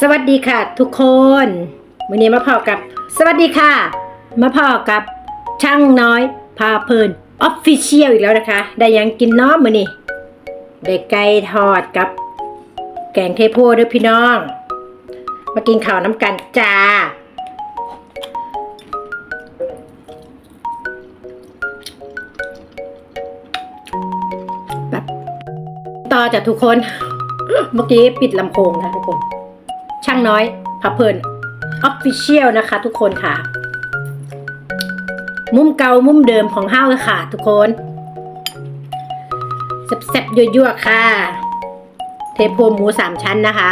สวัสดีค่ะ ทุกคนวันนี้มาพอกับ สวัสดีค่ะ มาพอกับช่างน้อยพาเพลินออฟฟิเชียลอีกแล้วนะคะ ได้ยังกินน้อมือนี่ได้ไก่ทอดกับ แกงเทโพด้วยพี่น้อง มากินข้าวน้ำกันจ้าแบบต่อจากทุกคน เมื่อกี้ปิดลำโพงนะทุกคนางน้อยพับเพลินออฟฟิเชียลนะคะทุกคนค่ะ มุมเก่ามุมเดิมของห้าวเลยค่ะ ทุกคนแซ่บๆยั่วๆค่ะ เทโพหมูสามชั้นนะคะ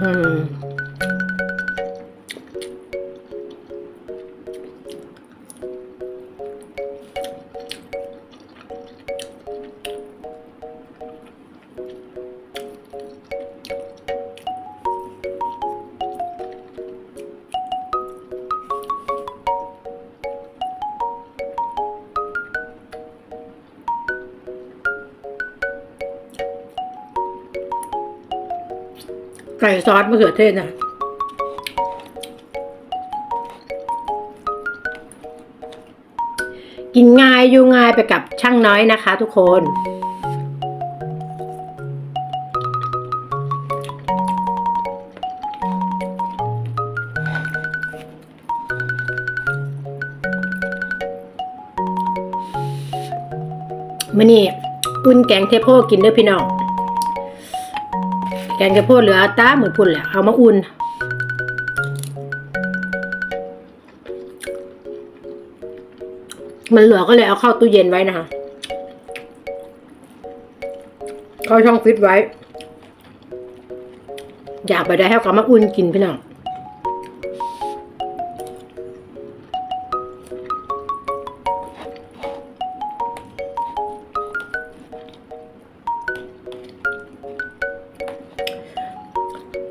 อืม หือไก่ซอสมะเขือเทศนะกินง่ายอยู่ง่ายไปกับช่างน้อยนะคะทุกคน มื่อนี้อุ่นแกงเทโพกินเด้อพี่น้อง แกงเทโพเหลือตาเหมือนพุ่นแหละเอามาอุ่นมันเหลือก็เลยเอาเข้าตู้เย็นไว้นะคะ เข้าช่องฟิตไว้ อยากไปได้ให้เขามาอุ่นกินพี่น้อง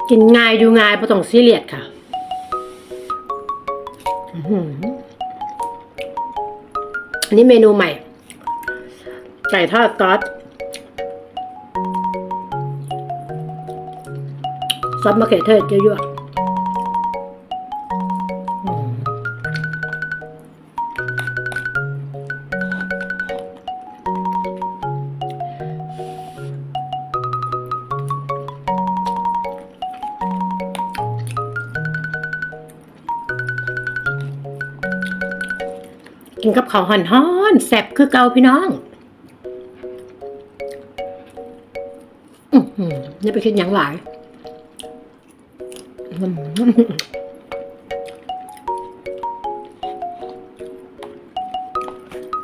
กินง่ายดูง่ายไม่ต้องซีเรียสค่ะอันนี้เมนูใหม่ ไก่ทอดซอสซอสมะเขือเทศเยอะๆ กินกับข้าวห่อนๆแซ่บคือเก่าพี่น้องอือหือนี่ไปคิดหยังหลาย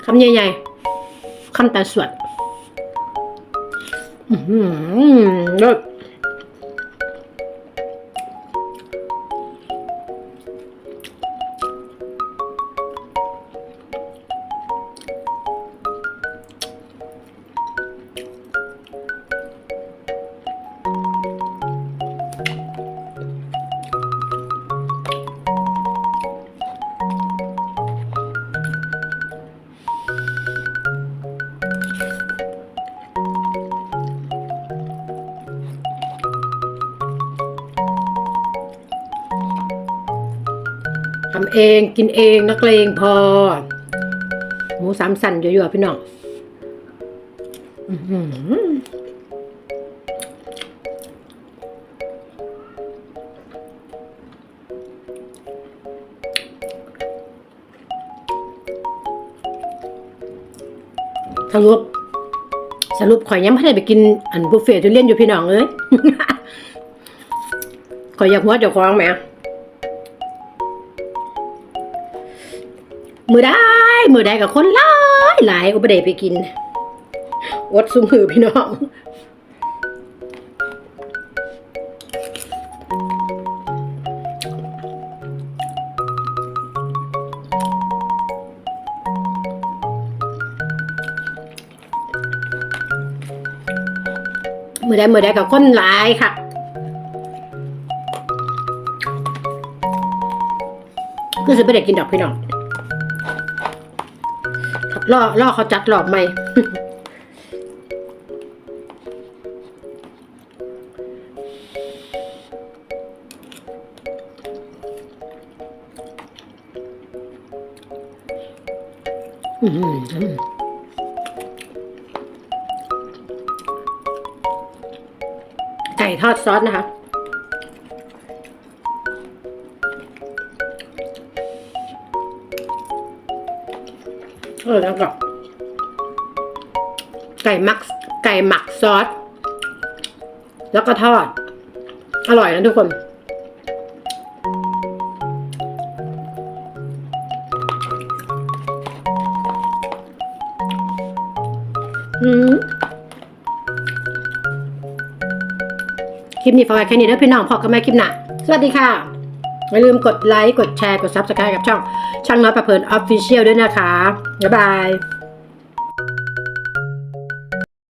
คำใหญ่ๆคำตาสวด อือหือเลิศ ทำเองกินเองนักเลงพอ หมูสามสันเยอะๆพี่น้องสรุปสรุปข่อยยังไม่ได้ไปกินอันบุฟเฟ่ต์ทุเรียนอยู่พี่น้องเอ้ยข่อยอยากหัวเจ้าของแหม มือได้มือได้กับคนหลายหลายก็ไม่ได้ไปกินอดซุมหือพี่น้องมือได้มือได้กับคนหลายค่ะคือจะไม่ได้กินดอกพี่น้อง ล่อล่อเขาจัดหลอกไหมไก่ทอดซอสนะคะ เออแล้วก็ไก่มักไก่หมักซอส แล้วก็ทอด อร่อยนะทุกคน อืมคลิปนี้ฝากไว้แค่นี้เด้อพี่น้องพอกันไหมคลิปหน้าสวัสดีค่ะ อย่าลืมกดไลค์ กดแชร์ กด Subscribe กับช่อง ช่างน้อยประเพลินออฟฟิเชียลด้วยนะคะ บ๊ายบาย